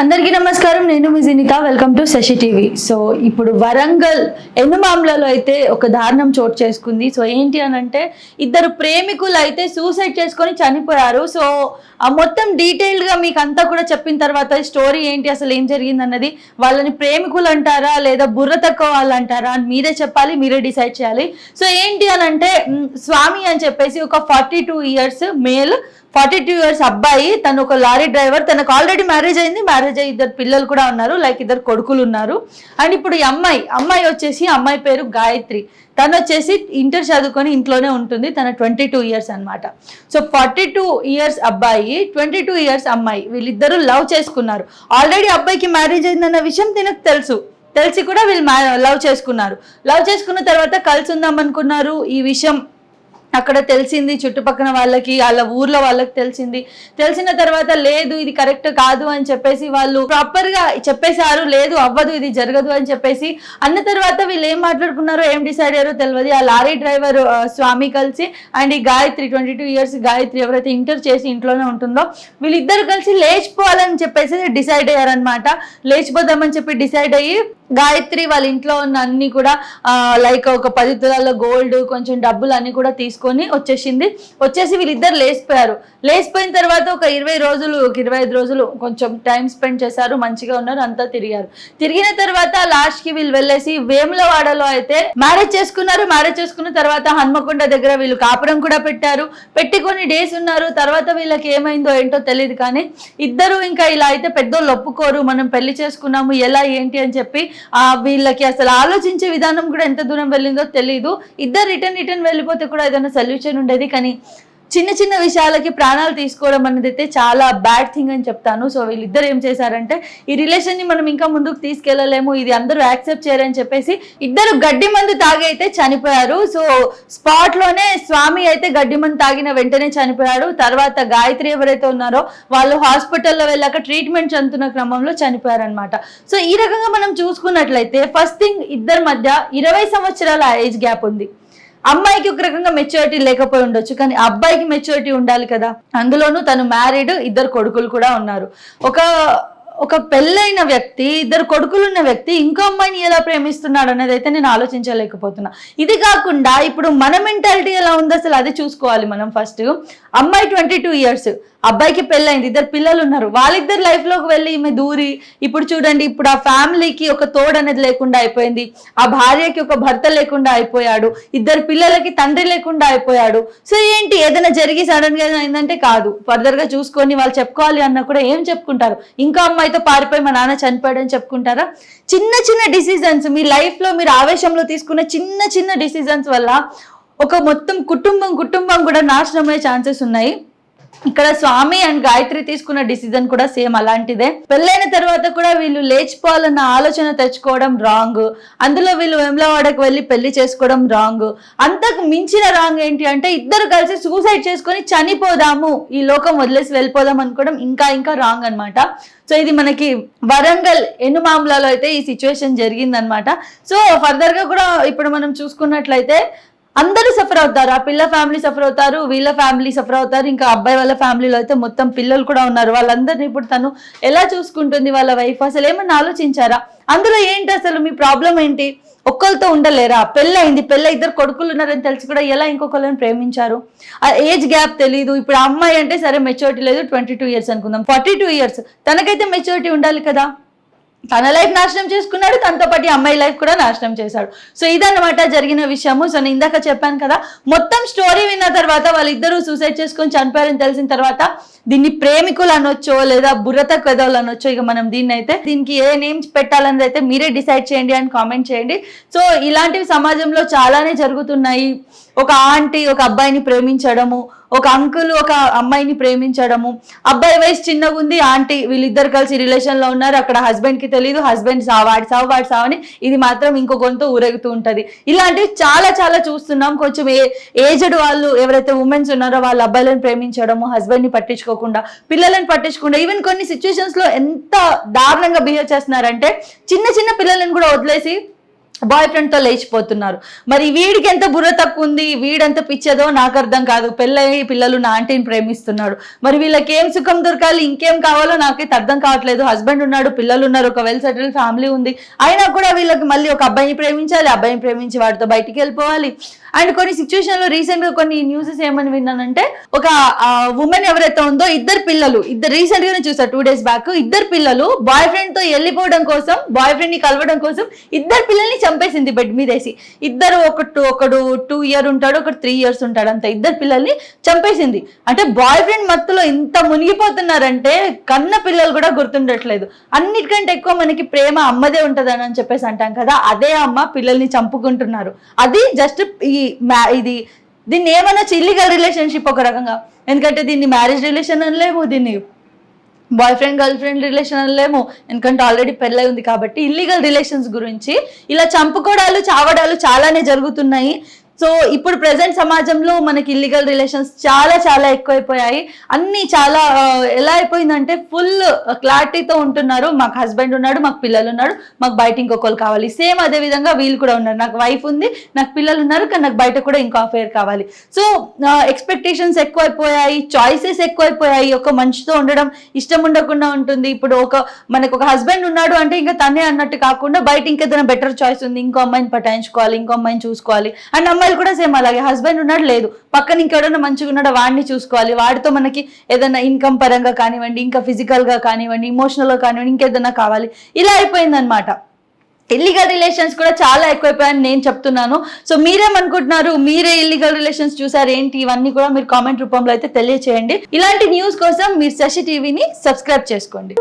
అందరికీ నమస్కారం. నేను మీ Jinitha welcome to Sashi TV. So ఇప్పుడు వరంగల్ ఎన్నుమామ్లలో అయితే ఒక దారుణం చోటు చేసుకుంది. సో ఏంటి అని అంటే ఇద్దరు ప్రేమికులు అయితే సూసైడ్ చేసుకొని చనిపోయారు. సో ఆ మొత్తం డీటెయిల్డ్గా మీకు అంతా కూడా చెప్పిన తర్వాత స్టోరీ ఏంటి అసలు ఏం జరిగింది అన్నది వాళ్ళని ప్రేమికులు అంటారా లేదా బుర్ర తక్కువ వాళ్ళు అంటారా అని మీరే చెప్పాలి మీరే డిసైడ్ చేయాలి. సో ఏంటి అని అంటే స్వామి అని చెప్పేసి ఒక forty two years male forty two years అబ్బాయి తను ఒక లారీ డ్రైవర్ తనకు ఆల్రెడీ మ్యారేజ్ అయింది మ్యారేజ్ అయ్యి ఇద్దరు పిల్లలు కూడా ఉన్నారు లైక్ ఇద్దరు కొడుకులు ఉన్నారు. అండ్ ఇప్పుడు ఈ అమ్మాయి అమ్మాయి వచ్చేసి అమ్మాయి పేరు గాయత్రి. తను వచ్చేసి ఇంటర్ చదువుకొని ఇంట్లోనే ఉంటుంది తన ట్వంటీ టూ ఇయర్స్ అనమాట సో ఫార్టీ టూ ఇయర్స్ అబ్బాయి ట్వంటీ టూ ఇయర్స్ అమ్మాయి. వీళ్ళిద్దరూ లవ్ చేసుకున్నారు. ఆల్రెడీ అబ్బాయికి మ్యారేజ్ అయిందన్న విషయం తినకు తెలుసు. తెలిసి కూడా వీళ్ళు లవ్ చేసుకున్నారు. లవ్ చేసుకున్న తర్వాత కలిసి ఉందాం అనుకున్నారు. ఈ విషయం అక్కడ తెలిసింది చుట్టుపక్కల వాళ్ళకి వాళ్ళ ఊర్లో వాళ్ళకి తెలిసింది. తెలిసిన తర్వాత లేదు ఇది కరెక్ట్ కాదు అని చెప్పేసి వాళ్ళు ప్రాపర్గా చెప్పేశారు లేదు అవ్వదు ఇది జరగదు అని చెప్పేసి అన్న తర్వాత వీళ్ళు ఏం మాట్లాడుకున్నారో ఏం డిసైడ్ అయ్యారో తెలియదు. ఆ లారీ డ్రైవర్ స్వామి కలిసి అండ్ ఈ Gayatri twenty two years Gayatri ఎవరైతే ఇంటర్ చేసి ఇంట్లోనే ఉంటుందో వీళ్ళిద్దరు కలిసి లేచిపోవాలని చెప్పేసి డిసైడ్ అయ్యారనమాట లేచిపోదామని చెప్పి డిసైడ్ అయ్యి గాయత్రి వాళ్ళ ఇంట్లో ఉన్న అన్ని కూడా లైక్ ఒక పది తులాల గోల్డ్ కొంచెం డబ్బులు అన్ని కూడా తీసుకొని వచ్చేసింది. వచ్చేసి వీళ్ళిద్దరు లేచిపోయారు. లేచిపోయిన తర్వాత ఒక ఇరవై రోజులు ఒక ఇరవై ఐదు రోజులు కొంచెం టైం స్పెండ్ చేశారు మంచిగా ఉన్నారు అంతా తిరిగారు. తిరిగిన తర్వాత లాస్ట్కి వీళ్ళు వెళ్ళేసి వేములవాడలో అయితే మ్యారేజ్ చేసుకున్నారు. మ్యారేజ్ చేసుకున్న తర్వాత హన్మకొండ దగ్గర వీళ్ళు కాపురం కూడా పెట్టారు. పెట్టి కొన్ని డేస్ ఉన్నారు. తర్వాత వీళ్ళకి ఏమైందో ఏంటో తెలియదు కానీ ఇద్దరు ఇంకా ఇలా అయితే పెద్దోళ్ళు ఒప్పుకోరు. మనం పెళ్ళి చేసుకున్నాము ఎలా ఏంటి అని చెప్పి వీళ్ళకి అసలు ఆలోచించే విధానం కూడా ఎంత దూరం వెళ్ళిందో తెలియదు ఇద్దరు రిటర్న్ రిటర్న్ వెళ్ళిపోతే కూడా ఏదైనా సొల్యూషన్ ఉండేది. కానీ చిన్న చిన్న విషయాలకి ప్రాణాలు తీసుకోవడం అనేది అయితే చాలా బ్యాడ్ థింగ్ అని చెప్తాను. సో వీళ్ళిద్దరు ఏం చేశారంటే ఈ రిలేషన్ని మనం ఇంకా ముందుకు తీసుకెళ్ళలేము ఇది అందరూ యాక్సెప్ట్ చేయరని చెప్పేసి ఇద్దరు గడ్డి మందు తాగి అయితే చనిపోయారు. సో స్పాట్లోనే స్వామి అయితే గడ్డి మందు తాగిన వెంటనే చనిపోయాడు. తర్వాత గాయత్రి ఎవరైతే ఉన్నారో వాళ్ళు హాస్పిటల్లో వెళ్ళాక ట్రీట్మెంట్ చెందుతున్న క్రమంలో చనిపోయారనమాట సో ఈ రకంగా మనం చూసుకున్నట్లయితే ఫస్ట్ థింగ్ ఇద్దరి మధ్య ఇరవై సంవత్సరాల ఏజ్ గ్యాప్ ఉంది. అమ్మాయికి ఒక రకంగా మెచ్యూరిటీ లేకపోయి ఉండొచ్చు కానీ అబ్బాయికి మెచ్యూరిటీ ఉండాలి కదా. అందులోనూ తను మ్యారీడ్ ఇద్దరు కొడుకులు కూడా ఉన్నారు. ఒక ఒక పెళ్ళైన వ్యక్తి ఇద్దరు కొడుకులు ఉన్న వ్యక్తి ఇంకో అమ్మాయిని ఎలా ప్రేమిస్తున్నాడు అనేది అయితే నేను ఆలోచించలేకపోతున్నా. ఇది కాకుండా ఇప్పుడు మన మెంటాలిటీ ఎలా ఉంది అసలు అది చూసుకోవాలి మనం ఫస్ట్. అమ్మాయి ట్వంటీ టూ ఇయర్స్ అబ్బాయికి పెళ్ళైంది ఇద్దరు పిల్లలు ఉన్నారు. వాళ్ళిద్దరు లైఫ్లోకి వెళ్ళి ఈమె దూరి ఇప్పుడు చూడండి ఇప్పుడు ఆ ఫ్యామిలీకి ఒక తోడు అనేది లేకుండా అయిపోయింది. ఆ భార్యకి ఒక భర్త లేకుండా అయిపోయాడు. ఇద్దరు పిల్లలకి తండ్రి లేకుండా అయిపోయాడు. సో ఏంటి? ఏదైనా జరిగి సడన్గా అయిందంటే కాదు. ఫర్దర్గా చూసుకొని వాళ్ళు చెప్పుకోవాలి అన్నా కూడా ఏం చెప్పుకుంటారు? ఇంకో అమ్మాయితో పారిపోయి మా నాన్న చనిపోయాడని చెప్పుకుంటారా? చిన్న చిన్న డిసిజన్స్ మీ లైఫ్లో మీరు ఆవేశంలో తీసుకున్న చిన్న చిన్న డిసిజన్స్ వల్ల ఒక మొత్తం కుటుంబం కుటుంబం కూడా నాశనమయ్యే ఛాన్సెస్ ఉన్నాయి. ఇక్కడ స్వామి అండ్ గాయత్రి తీసుకున్న డిసిజన్ కూడా సేమ్ అలాంటిదే. పెళ్ళైన తర్వాత కూడా వీళ్ళు లేచిపోవాలన్న ఆలోచన తెచ్చుకోవడం రాంగ్. అందులో వీళ్ళు వెమ్లవాడకు వెళ్ళి పెళ్ళి చేసుకోవడం రాంగ్. అంతకు మించిన రాంగ్ ఏంటి అంటే ఇద్దరు కలిసి సూసైడ్ చేసుకొని చనిపోదాము ఈ లోకం వదిలేసి వెళ్ళిపోదాం అనుకోవడం ఇంకా ఇంకా రాంగ్ అనమాట సో ఇది మనకి వరంగల్ ఎన్నుమాములలో అయితే ఈ సిచ్యువేషన్ జరిగిందనమాట సో ఫర్దర్గా కూడా ఇప్పుడు మనం చూసుకున్నట్లయితే అందరూ సఫర్ అవుతారు. ఆ పిల్ల ఫ్యామిలీ సఫర్ అవుతారు వీళ్ళ ఫ్యామిలీ సఫర్ అవుతారు ఇంకా అబ్బాయి వాళ్ళ ఫ్యామిలీలో అయితే మొత్తం పిల్లలు కూడా ఉన్నారు. వాళ్ళందరినీ ఇప్పుడు తను ఎలా చూసుకుంటుంది వాళ్ళ వైఫ్ అసలు ఏమన్నా ఆలోచించారా? అందులో ఏంటి అసలు మీ ప్రాబ్లం ఏంటి? ఒక్కరితో ఉండలేరా? పెళ్ళయింది పెళ్ళ ఇద్దరు కొడుకులు ఉన్నారని తెలిసి కూడా ఎలా ఇంకొకళ్ళని ప్రేమించారు? ఆ ఏజ్ గ్యాప్ తెలియదు ఇప్పుడు అమ్మాయి అంటే సరే మెచ్యూరిటీ లేదు ట్వంటీ ఇయర్స్ అనుకుందాం. ఫార్టీ టూ ఇయర్స్ తనకైతే మెచ్యూరిటీ ఉండాలి కదా? తన లైఫ్ నాశనం చేసుకున్నాడు తనతో పాటు అమ్మాయి లైఫ్ కూడా నాశనం చేశాడు. సో ఇదన్నమాట జరిగిన విషయము. సో నేను ఇందాక చెప్పాను కదా మొత్తం స్టోరీ విన్న తర్వాత వాళ్ళిద్దరూ సూసైడ్ చేసుకొని చనిపోయారని తెలిసిన తర్వాత దీన్ని ప్రేమికులు అనొచ్చో లేదా బుర్రత కథలు అనొచ్చో ఇక మనం దీన్ని అయితే దీనికి ఏ నేమ్స్ పెట్టాలన్నది అయితే మీరే డిసైడ్ చేయండి అని కామెంట్ చేయండి. సో ఇలాంటివి సమాజంలో చాలానే జరుగుతున్నాయి. ఒక ఆంటీ ఒక అబ్బాయిని ప్రేమించడము ఒక అంకుల్ ఒక అమ్మాయిని ప్రేమించడము. అబ్బాయి వయసు చిన్నగా ఉంది ఆంటీ వీళ్ళిద్దరు కలిసి రిలేషన్లో ఉన్నారు అక్కడ హస్బెండ్కి తెలియదు హస్బెండ్ సావాడి సావు వాడి సావని ఇది మాత్రం ఇంకో గొంతు ఊరేగుతూ ఉంటుంది. ఇలాంటివి చాలా చాలా చూస్తున్నాం. కొంచెం ఏ ఏజ్డ్ వాళ్ళు ఎవరైతే ఉమెన్స్ ఉన్నారో వాళ్ళ అబ్బాయిలను ప్రేమించడము హస్బెండ్ని పట్టించుకోకుండా పిల్లలను పట్టించకుండా ఈవెన్ కొన్ని సిచ్యువేషన్స్లో ఎంత దారుణంగా బిహేవ్ చేస్తున్నారంటే చిన్న చిన్న పిల్లలను కూడా వదిలేసి బాయ్ ఫ్రెండ్తో లేచిపోతున్నారు. మరి వీడికి ఎంత బుర్ర తక్కువ ఉంది వీడంత పిచ్చదో నాకు అర్థం కాదు. పెళ్ళయి పిల్లలు నా ఆంటీని ప్రేమిస్తున్నాడు. మరి వీళ్ళకి ఏం సుఖం దొరకాలి ఇంకేం కావాలో నాకైతే అర్థం కావట్లేదు. హస్బెండ్ ఉన్నాడు పిల్లలు ఉన్నారు ఒక వెల్ సెటిల్ ఫ్యామిలీ ఉంది. అయినా కూడా వీళ్ళకి మళ్ళీ ఒక అబ్బాయిని ప్రేమించాలి అబ్బాయిని ప్రేమించి వాడితో బయటికి వెళ్ళిపోవాలి. అండ్ కొన్ని సిచ్యువేషన్లో రీసెంట్గా కొన్ని న్యూసెస్ ఏమని విన్నానంటే ఒక ఉమెన్ ఎవరైతే ఉందో ఇద్దరు పిల్లలు ఇద్దరు రీసెంట్ గానే చూసా టూ డేస్ బ్యాక్ ఇద్దరు పిల్లలు బాయ్ ఫ్రెండ్తో వెళ్ళిపోవడం కోసం బాయ్ ఫ్రెండ్ని కలవడం కోసం ఇద్దరు పిల్లల్ని చంపేసింది బెడ్ మీదేసి. ఇద్దరు ఒకటి ఒకడు టూ ఇయర్ ఉంటాడు ఒకటి త్రీ ఇయర్స్ ఉంటాడు అంత. ఇద్దరు పిల్లల్ని చంపేసింది. అంటే బాయ్ ఫ్రెండ్ మత్తులో ఇంత మునిగిపోతున్నారంటే కన్న పిల్లలు కూడా గుర్తుండట్లేదు. అన్నిటికంటే ఎక్కువ మనకి ప్రేమ అమ్మదే ఉంటదని అని చెప్పేసి అంటాం కదా అదే అమ్మ పిల్లల్ని చంపుకుంటున్నారు. అది జస్ట్ ఈ మ్యా- ఇది దీన్ని ఏమనొచ్చు ఇల్లీగల్ రిలేషన్షిప్ ఒక రకంగా. ఎందుకంటే దీన్ని మ్యారేజ్ రిలేషన్ అనలేము దీన్ని boyfriend girlfriend relation అనలేము. ఎందుకంటే ఆల్రెడీ పెళ్ళై ఉంది కాబట్టి ఇల్లీగల్ రిలేషన్స్ గురించి ఇలా చంపుకోవడాలు చావడాలు చాలానే జరుగుతున్నాయి. సో ఇప్పుడు ప్రజెంట్ సమాజంలో మనకి ఇల్లీగల్ రిలేషన్స్ చాలా చాలా ఎక్కువైపోయాయి. అన్ని చాలా ఎలా అయిపోయిందంటే ఫుల్ క్లారిటీతో ఉంటున్నారు. మాకు హస్బెండ్ ఉన్నాడు మాకు పిల్లలు ఉన్నాడు మాకు బయట ఇంకొకరు కావాలి. సేమ్ అదే విధంగా వీళ్ళు కూడా ఉన్నారు. నాకు వైఫ్ ఉంది నాకు పిల్లలు ఉన్నారు కానీ నాకు బయట కూడా ఇంకో అఫేర్ కావాలి. సో ఎక్స్పెక్టేషన్స్ ఎక్కువైపోయాయి చాయిసెస్ ఎక్కువైపోయాయి. ఒక మనిషితో ఉండడం ఇష్టం ఉండకుండా ఉంటుంది. ఇప్పుడు ఒక మనకు ఒక హస్బెండ్ ఉన్నాడు అంటే ఇంకా తనే అన్నట్టు కాకుండా బయట ఇంకేదైనా బెటర్ చాయిస్ ఉంది. ఇంకో అమ్మాయిని పటాయించుకోవాలి ఇంకో అమ్మాయిని చూసుకోవాలి. అండ్ అబ్బాయిలు కూడా సేమ్ అలాగే. హస్బెండ్ ఉన్నాడు లేదు. పక్కన ఇంకెవడన్నా మంచిగా ఉన్నాడో వాడిని చూసుకోవాలి. వాడితో మనకి ఏదైనా ఇన్కమ్ పరంగా కానివ్వండి ఇంకా ఫిజికల్గా గా కానివ్వండి ఇమోషనల్గా కానివ్వండి ఇంకేదైనా కావాలి. ఇలా అయిపోయిందనమాట ఇల్లీగల్ రిలేషన్స్ కూడా చాలా ఎక్కువైపోయాయని నేను చెప్తున్నాను. సో మీరేమనుకుంటున్నారు? మీరే ఇల్లీగల్ రిలేషన్స్ చూసారు ఏంటి ఇవన్నీ కూడా మీరు కామెంట్ రూపంలో అయితే తెలియచేయండి. ఇలాంటి న్యూస్ కోసం మీరు శశి టీవీని సబ్స్క్రైబ్ చేసుకోండి.